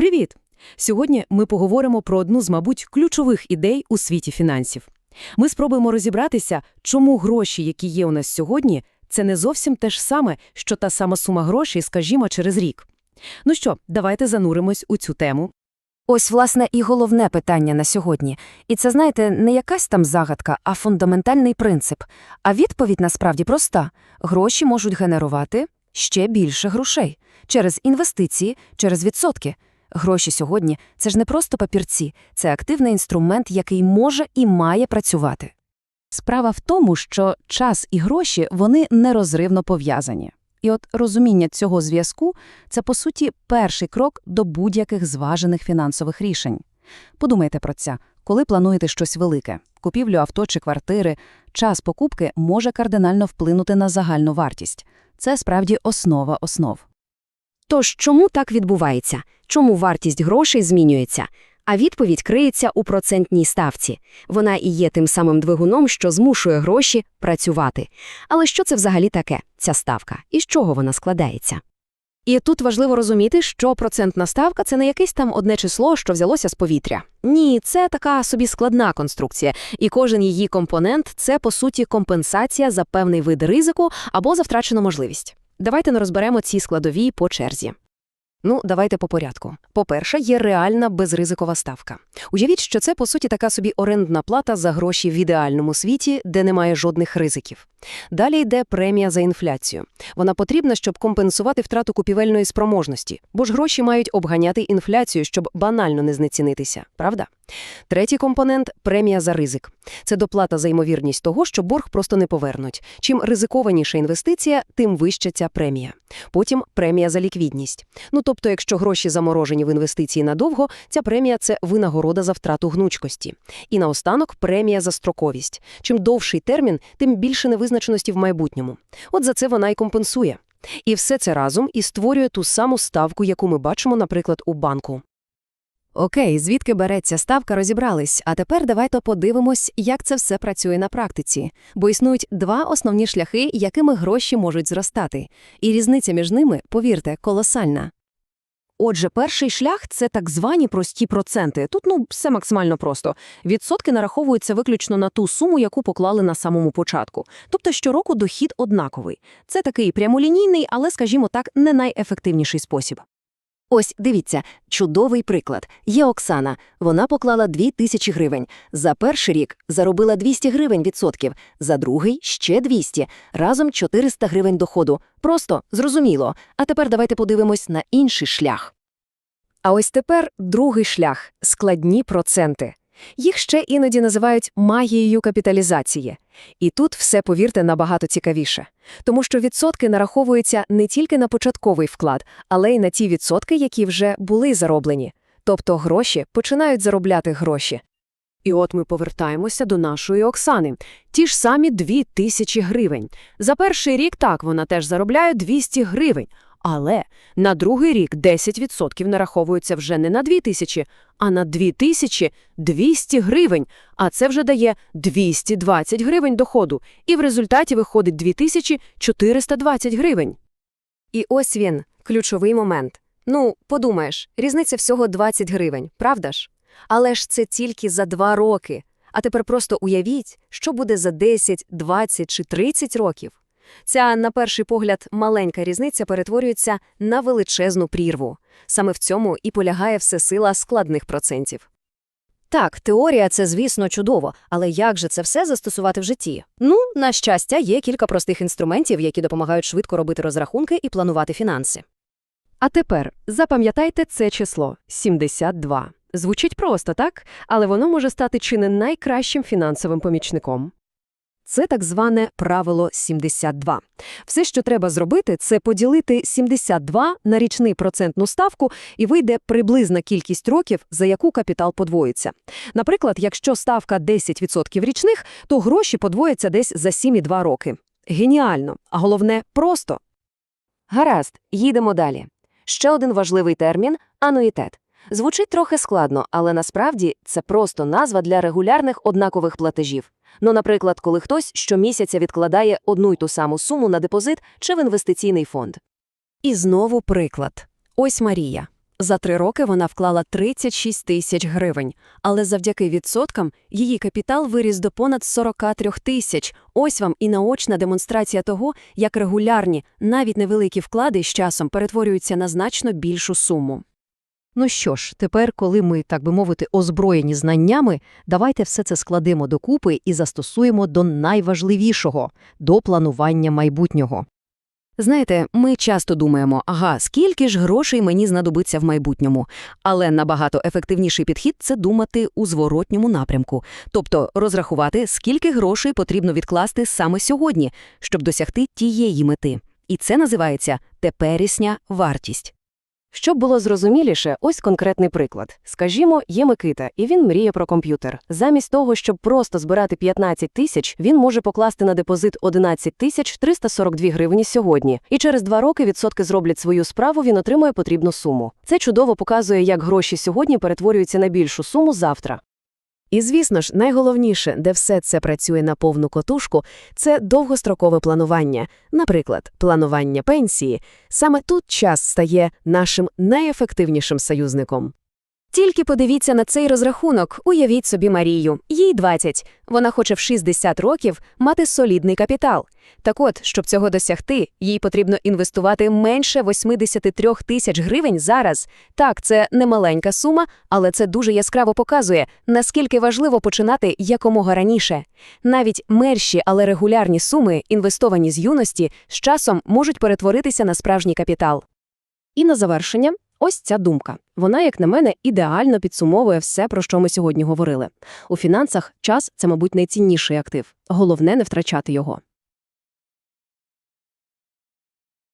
Привіт! Сьогодні ми поговоримо про одну з, мабуть, ключових ідей у світі фінансів. Ми спробуємо розібратися, чому гроші, які є у нас сьогодні, це не зовсім те ж саме, що та сама сума грошей, скажімо, через рік. Ну що, давайте зануримось у цю тему. Ось, власне, і головне питання на сьогодні. І це, знаєте, не якась там загадка, а фундаментальний принцип. А відповідь насправді проста. Гроші можуть генерувати ще більше грошей. Через інвестиції, через відсотки. Гроші сьогодні – це ж не просто папірці, це активний інструмент, який може і має працювати. Справа в тому, що час і гроші вони нерозривно пов'язані. І от розуміння цього зв'язку це, по суті, перший крок до будь-яких зважених фінансових рішень. Подумайте про це, коли плануєте щось велике купівлю авто чи квартири, час покупки може кардинально вплинути на загальну вартість. Це справді основа основ. Тож чому так відбувається? Чому вартість грошей змінюється? А відповідь криється у процентній ставці. Вона і є тим самим двигуном, що змушує гроші працювати. Але що це взагалі таке, ця ставка? І з чого вона складається? І тут важливо розуміти, що процентна ставка – це не якесь там одне число, що взялося з повітря. Ні, це така собі складна конструкція, і кожен її компонент – це, по суті, компенсація за певний вид ризику або за втрачену можливість. Давайте не розберемо ці складові по черзі. Ну, давайте по порядку. По-перше, є реальна безризикова ставка. Уявіть, що це, по суті, така собі орендна плата за гроші в ідеальному світі, де немає жодних ризиків. Далі йде премія за інфляцію. Вона потрібна, щоб компенсувати втрату купівельної спроможності, бо ж гроші мають обганяти інфляцію, щоб банально не знецінитися, правда? Третій компонент премія за ризик. Це доплата за ймовірність того, що борг просто не повернуть. Чим ризикованіша інвестиція, тим вища ця премія. Потім премія за ліквідність. Ну тобто, якщо гроші заморожені в інвестиції надовго, ця премія це винагорода за втрату гнучкості. І наостанок премія за строковість. Чим довший термін, тим більше невизначеності в майбутньому. От за це вона й компенсує. І все це разом і створює ту саму ставку, яку ми бачимо, наприклад, у банку. Окей, звідки береться ставка, розібрались. А тепер давайте подивимось, як це все працює на практиці. Бо існують два основні шляхи, якими гроші можуть зростати. І різниця між ними, повірте, колосальна. Отже, перший шлях це так звані прості проценти. Тут ну все максимально просто. Відсотки нараховуються виключно на ту суму, яку поклали на самому початку. Тобто щороку дохід однаковий. Це такий прямолінійний, але, скажімо так, не найефективніший спосіб. Ось, дивіться, чудовий приклад. Є Оксана. Вона поклала 2 тисячі гривень. За перший рік заробила 200 гривень відсотків, за другий – ще 200. Разом 400 гривень доходу. Просто, зрозуміло. А тепер давайте подивимось на інший шлях. А ось тепер другий шлях – складні проценти. Їх ще іноді називають магією капіталізації. І тут все, повірте, набагато цікавіше. Тому що відсотки нараховуються не тільки на початковий вклад, але й на ті відсотки, які вже були зароблені. Тобто гроші починають заробляти гроші. І от ми повертаємося до нашої Оксани. Ті ж самі 2 тисячі гривень. За перший рік так вона теж заробляє 200 гривень. Але на другий рік 10% нараховуються вже не на 2 тисячі, а на 2200 гривень, а це вже дає 220 гривень доходу, і в результаті виходить 2420 гривень. І ось він, ключовий момент. Ну, подумаєш, різниця всього 20 гривень, правда ж? Але ж це тільки за два роки. А тепер просто уявіть, що буде за 10, 20 чи 30 років. Ця, на перший погляд, маленька різниця перетворюється на величезну прірву. Саме в цьому і полягає все сила складних процентів. Так, теорія це, звісно, чудово, але як же це все застосувати в житті? Ну, на щастя, є кілька простих інструментів, які допомагають швидко робити розрахунки і планувати фінанси. А тепер запам'ятайте це число 72. Звучить просто, так? Але воно може стати чи не найкращим фінансовим помічником. Це так зване правило 72. Все, що треба зробити, це поділити 72 на річний процентну ставку, і вийде приблизна кількість років, за яку капітал подвоїться. Наприклад, якщо ставка 10% річних, то гроші подвояться десь за 7,2 роки. Геніально, а головне просто. Гаразд, їдемо далі. Ще один важливий термін ануїтет. Звучить трохи складно, але насправді це просто назва для регулярних однакових платежів. Ну, наприклад, коли хтось щомісяця відкладає одну й ту саму суму на депозит чи в інвестиційний фонд. І знову приклад. Ось Марія. За три роки вона вклала 36 тисяч гривень, але завдяки відсоткам її капітал виріс до понад 43 тисяч. Ось вам і наочна демонстрація того, як регулярні, навіть невеликі вклади з часом перетворюються на значно більшу суму. Ну що ж, тепер, коли ми, так би мовити, озброєні знаннями, давайте все це складемо докупи і застосуємо до найважливішого – до планування майбутнього. Знаєте, ми часто думаємо, ага, скільки ж грошей мені знадобиться в майбутньому. Але набагато ефективніший підхід – це думати у зворотньому напрямку. Тобто розрахувати, скільки грошей потрібно відкласти саме сьогодні, щоб досягти тієї мети. І це називається теперішня вартість. Щоб було зрозуміліше, ось конкретний приклад. Скажімо, є Микита, і він мріє про комп'ютер. Замість того, щоб просто збирати 15 тисяч, він може покласти на депозит 11 тисяч 342 гривні сьогодні. І через два роки відсотки зроблять свою справу, він отримує потрібну суму. Це чудово показує, як гроші сьогодні перетворюються на більшу суму завтра. І, звісно ж, найголовніше, де все це працює на повну котушку, це довгострокове планування. Наприклад, планування пенсії. Саме тут час стає нашим найефективнішим союзником. Тільки подивіться на цей розрахунок, уявіть собі Марію, їй 20, вона хоче в 60 років мати солідний капітал. Так от, щоб цього досягти, їй потрібно інвестувати менше 83 тисяч гривень зараз. Так, це не маленька сума, але це дуже яскраво показує, наскільки важливо починати якомога раніше. Навіть менші, але регулярні суми, інвестовані з юності, з часом можуть перетворитися на справжній капітал. І на завершення, ось ця думка. Вона, як на мене, ідеально підсумовує все, про що ми сьогодні говорили. У фінансах час – це, мабуть, найцінніший актив. Головне – не втрачати його.